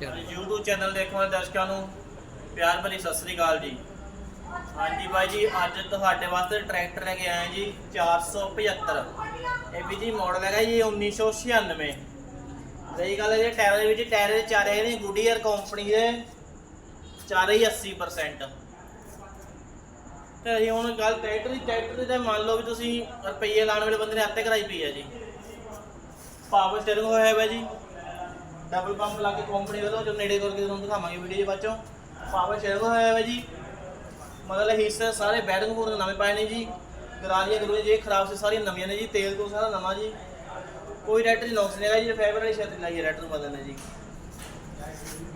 YouTube channel ਦੇਖਣ ਵਾਲੇ ਦਰਸ਼ਕਾਂ ਨੂੰ ਪਿਆਰ ਭਰੀ ਸਤਿ ਸ੍ਰੀ ਅਕਾਲ ਜੀ। ਹਾਂਜੀ ਬਾਈ ਜੀ, ਅੱਜ ਤੁਹਾਡੇ ਵਾਸਤੇ ਟਰੈਕਟਰ ਲੈ ਕੇ ਆਏ ਜੀ 475 ਇਹ ਵੀ ਜੀ ਮਾਡਲ ਹੈਗਾ ਜੀ 1996 ਰਹੀ ਗੱਲ ਹੈ ਜੀ, ਟਾਇਰ ਦੇ ਵਿੱਚ ਟਾਇਰ ਦੇ ਚਾਰੇ ਨੇ ਗੁੱਡੀਅਰ ਕੰਪਨੀ ਦੇ, ਚਾਰੇ ਹੀ 80% ਤੇ ਹੁਣ ਗੱਲ ਟਰੈਕਟਰ ਦੀ ਟਰੈਕਟਰ ਦੀ ਤਾਂ ਮੰਨ ਲਓ ਵੀ ਤੁਸੀਂ ਰੁਪਈਏ ਲਾਉਣ ਵਾਲੇ ਬੰਦੇ ਨੇ ਹੱਥੇ ਕਰਾਈ ਪਈ ਹੈ ਜੀ। ਪਾਵਰ ਸਟੀਅਰਿੰਗ ਹੋਇਆ ਹੋਇਆ ਜੀ। ਡਬਲ ਪੰਪ ਲਾ ਕੇ ਕੰਪਨੀ ਵੱਲੋਂ ਜੋ ਨੇੜੇ ਕਰਕੇ ਤੁਹਾਨੂੰ ਦਿਖਾਵਾਂਗੇ ਵੀਡੀਓ ਦੇ ਬਾਅਦੋਂ ਪਾਵਰ ਸਟੀਅਰਿੰਗ ਹੋਇਆ ਹੋਇਆ ਜੀ। ਮਤਲਬ ਹਿੱਸੇ ਸਾਰੇ ਬੈਟਿੰਗ ਪੂਰੇ ਨਵੇਂ ਪਾਏ ਨੇ ਜੀ। ਗਰਾਰੀਆਂ ਗਰੂਆਂ ਜੇ ਖਰਾਬ ਸੀ, ਸਾਰੀਆਂ ਨਵੀਆਂ ਨੇ ਜੀ, ਤੇਲ ਤੋਂ ਸਾਰਾ ਨਵਾਂ ਜੀ। ਕੋਈ ਰੈਟਰ ਦੀ ਨੌਕਸ ਨਹੀਂ ਹੈਗਾ ਜੀ ਫਾਈਬਰ ਵਾਲੀ ਛੱਤ ਲਾਈ ਹੈ ਰੈਟਰ ਬਦਲਨੇ ਜੀ।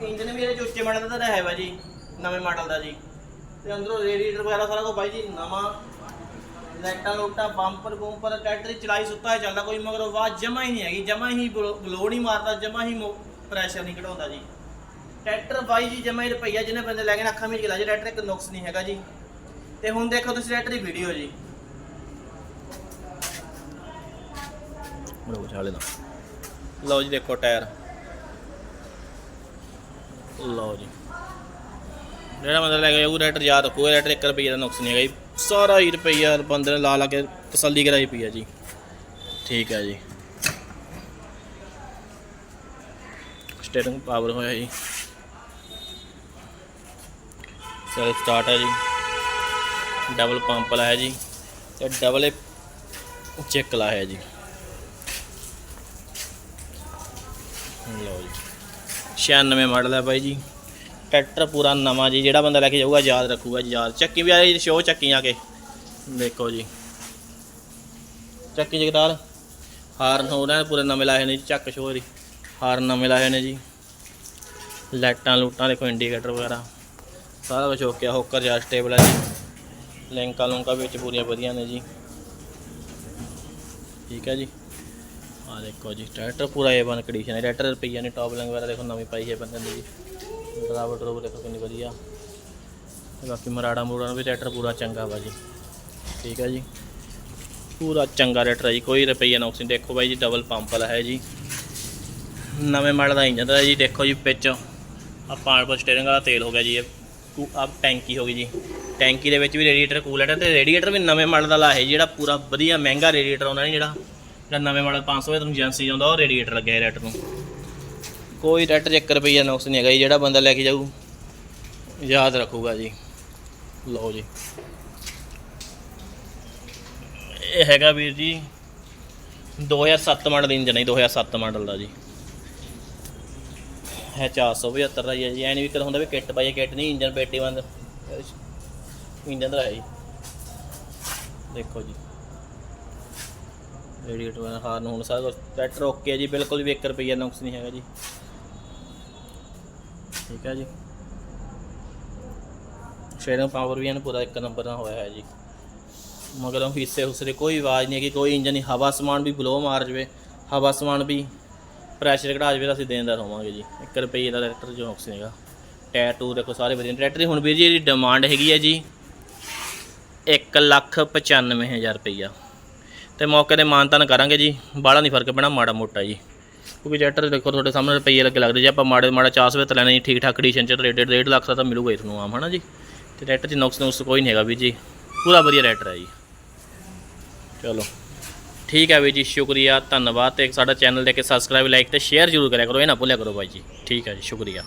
ਇੰਜਨ ਵੀ ਇਹਦੇ ਉੱਚੇ ਮਾਡਲ ਦਾ ਤਾਂ ਹੈ ਵਾ ਜੀ, ਨਵੇਂ ਮਾਡਲ ਦਾ ਜੀ। ਤੇ ਅੰਦਰੋਂ ਰੇਡੀਏਟਰ ਵਗੈਰਾ ਸਾਰਾ ਕੁਝ ਬਾਈ ਜੀ, ਨਵਾਂ। ਲਾਈਟਾਂ ਲੋਟਾਂ ਬੰਪਰ ਬੰਪਰ ਟਰੈਕਟਰ ਚਲਾਈ ਸੁੱਤਾ ਹੈ ਚੱਲਦਾ ਕੋਈ, ਮਗਰ ਆਵਾਜ਼ ਜਮਾ ਹੀ ਨਹੀਂ ਹੈਗੀ, ਜਮਾ ਹੀ ਗਲੋ ਨਹੀਂ ਮਾਰਦਾ, ਜਮਾ ਹੀ ਪ੍ਰੈਸ਼ਰ ਨਹੀਂ ਘਟਾਉਂਦਾ ਜੀ। ਟਰੈਕਟਰ ਬਾਈ ਜੀ ਜਮਾ ਹੀ ਰੁਪਈਆ ਜਿਹਨੇ ਬੰਦੇ ਲੈ ਕੇ ਅੱਖਾਂ ਵਿੱਚ ਚਲਾ ਜੀ ਟਰੈਕਟਰ ਇੱਕ ਨੁਕਸ ਨਹੀਂ ਹੈਗਾ ਜੀ। ਤੇ ਹੁਣ ਦੇਖੋ ਤੁਸੀਂ ਟਰੈਕਟਰ ਦੀ ਵੀਡੀਓ ਜੀ। ਲਓ ਚਾਲੇ ਦਾ ਲਓ ਜੀ ਦੇਖੋ ਟਾਇਰ। ਲਓ ਜੀ। ਜਿਹੜਾ ਬੰਦਾ ਲੈ ਗਿਆ ਜਾਊ ਰੈਟਰ ਯਾਦ ਰੱਖੂਗਾ ਰੈਟਰ 1 ਰੁਪਈਆ ਦਾ ਨੁਕਸ ਨਹੀਂ ਹੈਗਾ ਜੀ। ਸਾਰਾ ਹੀ ਰੁਪਈਆ ਬੰਦੇ ਨੇ ਲਾ ਲਾ ਕੇ ਤਸੱਲੀ ਕਰਾਈ ਪਈ ਹੈ ਜੀ। ਠੀਕ ਹੈ ਜੀ। ਸਟੀਅਰਿੰਗ ਪਾਵਰ ਹੋਇਆ ਜੀ। ਸੈਲਫ ਸਟਾਰਟ ਹੈ ਜੀ। ਡਬਲ ਪੰਪ ਲਾਇਆ ਜੀ ਤੇ ਡਬਲ ਚੈੱਕ ਲਾਇਆ ਜੀ। ਲਓ ਜੀ। 96 ਮਾਡਲ ਹੈ ਬਾਈ ਜੀ। ਟਰੈਕਟਰ ਪੂਰਾ ਨਵਾਂ ਜੀ, ਜਿਹੜਾ ਬੰਦਾ ਲੈ ਕੇ ਜਾਊਗਾ ਯਾਦ ਰੱਖੂਗਾ ਜੀ, ਯਾਦ। ਚੱਕੀ ਵੀ ਆ ਆਈ ਸ਼ੋ ਚੱਕੀ ਆ ਕੇ। ਦੇਖੋ ਜੀ। ਚੱਕੀ ਜਗਤਾਰ, ਹਾਰਨ ਹੋ ਰਹੇ ਪੂਰੇ ਨਵੇਂ ਲਾਏ ਨੇ ਜੀ, ਚੱਕ ਸ਼ੋ ਦੀ ਹਾਰਨ ਨਵੇਂ ਲਾਏ ਨੇ ਜੀ। ਲਾਈਟਾਂ ਲੂਟਾਂ, ਦੇਖੋ ਇੰਡੀਕੇਟਰ ਵਗੈਰਾ। ਸਾਰਾ ਕੁਝ ਓਕੇ ਆ ਹੋਕਰ ਜਾ ਸਟੇਬਲ ਹੈ ਜੀ। ਲਿੰਕਾਂ ਲੁੰਕਾਂ ਵਿੱਚ ਪੂਰੀਆਂ ਵਧੀਆ ਨੇ ਜੀ। ਠੀਕ ਹੈ ਜੀ। ਆ ਦੇਖੋ ਜੀ, ਟਰੈਕਟਰ ਪੂਰਾ A1 ਕੰਡੀਸ਼ਨ ਹੈ ਟਰੈਕਟਰ ਰੁਪਈਆ ਨੇ ਟੌਪ ਲਿੰਗ ਵਗੈਰਾ ਦੇਖੋ ਨਵੀਂ ਪਾਈ ਹੈ ਬੰਦੇ ਨੇ ਜੀ। ਡਰਾਵਰ ਡਰੋਵਰ ਦੇਖੋ ਕਿੰਨੀ ਵਧੀਆ। ਤੇ ਬਾਕੀ ਮਰਾੜਾ ਮੂੜਾ ਨੂੰ ਵੀ ਟਰੈਕਟਰ ਪੂਰਾ ਚੰਗਾ ਵਾ ਜੀ। ਠੀਕ ਹੈ ਜੀ। ਪੂਰਾ ਚੰਗਾ ਟਰੈਕਟਰ ਹੈ ਜੀ। ਕੋਈ ਰੁਪਈਆ ਨੁਕਸ ਨਹੀਂ ਦੇਖੋ ਬਾਈ ਜੀ ਡਬਲ ਪੰਪ ਵਾਲਾ ਹੈ ਜੀ। ਨਵੇਂ ਮਾਡਲ ਦਾ ਇੰਜਨ ਦਾ ਜੀ, ਦੇਖੋ ਜੀ ਵਿੱਚ ਆ ਪਾਣਪਰ ਸਟੀਅਰਿੰਗ ਵਾਲਾ ਤੇਲ ਹੋ ਗਿਆ ਜੀ। ਇਹ ਆ ਟੈਂਕੀ ਹੋ ਗਈ ਜੀ। ਟੈਂਕੀ ਦੇ ਵਿੱਚ ਵੀ ਰੇਡੀਏਟਰ ਕੂਲੈਂਟ ਹੈ ਤੇ ਰੇਡੀਏਟਰ ਵੀ ਨਵੇਂ ਮਾਡਲ ਦਾ ਲਾ ਹੈ ਜਿਹੜਾ ਪੂਰਾ ਵਧੀਆ ਮਹਿੰਗਾ ਰੇਡੀਏਟਰ ਆਉਂਦਾ ਨਹੀਂ ਜਿਹੜਾ ਜਿਹੜਾ ਨਵੇਂ ਮਾਡਲ 500 ਦੇ, ਤੁਹਾਨੂੰ ਏਜੰਸੀ ਆਉਂਦਾ, ਉਹ ਰੇਡੀਏਟਰ ਲੱਗਿਆ ਹੈ ਰੈਟ ਨੂੰ। ਕੋਈ ਰੈਟ 1 ਰੁਪਈਆ ਨੁਕਸ ਨਹੀਂ ਹੈਗਾ ਜੀ ਜਿਹੜਾ ਬੰਦਾ ਲੈ ਕੇ ਜਾਊ ਯਾਦ ਰੱਖੂਗਾ ਜੀ। ਲਓ ਜੀ। ਇਹ ਹੈਗਾ ਵੀਰ ਜੀ 2007 ਮਾਡਲ ਇੰਜਨ ਹੈ ਜੀ, 2007 ਮਾਡਲ ਦਾ ਜੀ। ਹੈ 475 ਦਾ ਜੀ। ਐ ਵੀ ਕਰ ਹੁੰਦਾ ਵੀ ਕਿੱਟ ਪਾਈਏ ਕਿੱਟ ਨਹੀਂ ਇੰਜਨ ਪੇਟੀ ਬੰਦ। ਇੰਜਨ ਦਾ ਹੈ ਜੀ। ਦੇਖੋ ਜੀ। ਰੇਡੀਏਟਰ ਵਾਲਾ ਹਾਰਨ ਹੁਣ ਸਾਰਾ ਕੁਛ। ਟਰੈਕਟਰ ਓਕੇ ਹੈ ਜੀ ਬਿਲਕੁਲ ਵੀ 1 ਰੁਪਈਆ ਨੁਕਸ ਨਹੀਂ ਹੈਗਾ ਜੀ। ਠੀਕ ਹੈ ਜੀ। ਸ਼ੇਅਰਿੰਗ ਪਾਵਰ ਵੀ ਇਹਨੂੰ ਪੂਰਾ ਇੱਕ ਨੰਬਰ ਨਾਲ ਹੋਇਆ ਹੈ ਜੀ। ਮਗਰੋਂ ਹਿੱਸੇ ਹੁਸਰੇ ਕੋਈ ਆਵਾਜ਼ ਨਹੀਂ ਹੈਗੀ, ਕੋਈ ਇੰਜਨ ਨਹੀਂ, ਹਵਾ ਸਮਾਨ ਵੀ ਬਲੋ ਮਾਰ ਜਵੇ, ਹਵਾ ਸਮਾਨ ਵੀ ਪ੍ਰੈਸ਼ਰ ਘਟਾ ਜਵੇ ਤਾਂ ਅਸੀਂ ਦੇਣ ਦਾ ਹੋਵਾਂਗੇ ਜੀ। 1 ਰੁਪਈਏ ਦਾ ਟਰੈਕਟਰ ਜੋਕਸ ਨੁਕਸ ਟਾਇਰ ਟੂ ਦੇਖੋ ਸਾਰੇ ਵਧੀਆ ਟਰੈਕਟਰ ਹੁਣ ਵੀਰ ਜੀ ਇਹਦੀ ਡਿਮਾਂਡ ਹੈਗੀ ਹੈ ਜੀ 1 ਲੱਖ 95000 ਰੁਪਈਆ। ਤੇ ਮੌਕੇ ਤੇ ਮਾਨਤਾਨ ਕਰਾਂਗੇ ਜੀ। ਬਾਹਲਾ ਨਹੀਂ ਫ਼ਰਕ ਪੈਣਾ, ਮਾੜਾ ਮੋਟਾ ਜੀ। ਕਿਉਂਕਿ ਟਰੈਕਟਰ ਦੇਖੋ ਤੁਹਾਡੇ ਸਾਹਮਣੇ ਰੁਪਈਏ ਲੱਗੇ ਲੱਗਦੇ। ਜੇ ਆਪਾਂ ਮਾੜੇ ਮਾੜਾ 400 ਤਾਂ ਲੈਣਾ ਜੀ ਠੀਕ ਠਾਕ ਕੰਡੀਸ਼ਨ ਚ ਰੇਟ 1.5 ਲੱਖ ਦਾ ਤਾਂ ਮਿਲੂਗਾ ਹੀ ਤੁਹਾਨੂੰ ਆਮ, ਹਨਾ ਜੀ? ਤੇ ਟਰੈਕਟਰ 'ਚ ਨੁਕਸ ਨੁਕਸ ਕੋਈ ਨਹੀਂ ਹੈਗਾ ਵੀ ਜੀ। ਪੂਰਾ ਵਧੀਆ ਰੈਟਰ ਹੈ ਜੀ। ਚਲੋ। ਠੀਕ ਹੈ ਵੀਰ ਜੀ, ਸ਼ੁਕਰੀਆ, ਧੰਨਵਾਦ। ਤੇ ਸਾਡਾ ਚੈਨਲ ਦੇ ਕੇ ਸਬਸਕ੍ਰਾਈਬ ਲਾਈਕ ਤੇ ਸ਼ੇਅਰ ਜ਼ਰੂਰ ਕਰਿਆ ਕਰੋ। ਇਹ ਨਾ ਭੁੱਲਿਆ ਕਰੋ ਬਾਈ ਜੀ। ਠੀਕ ਹੈ ਜੀ, ਸ਼ੁਕਰੀਆ।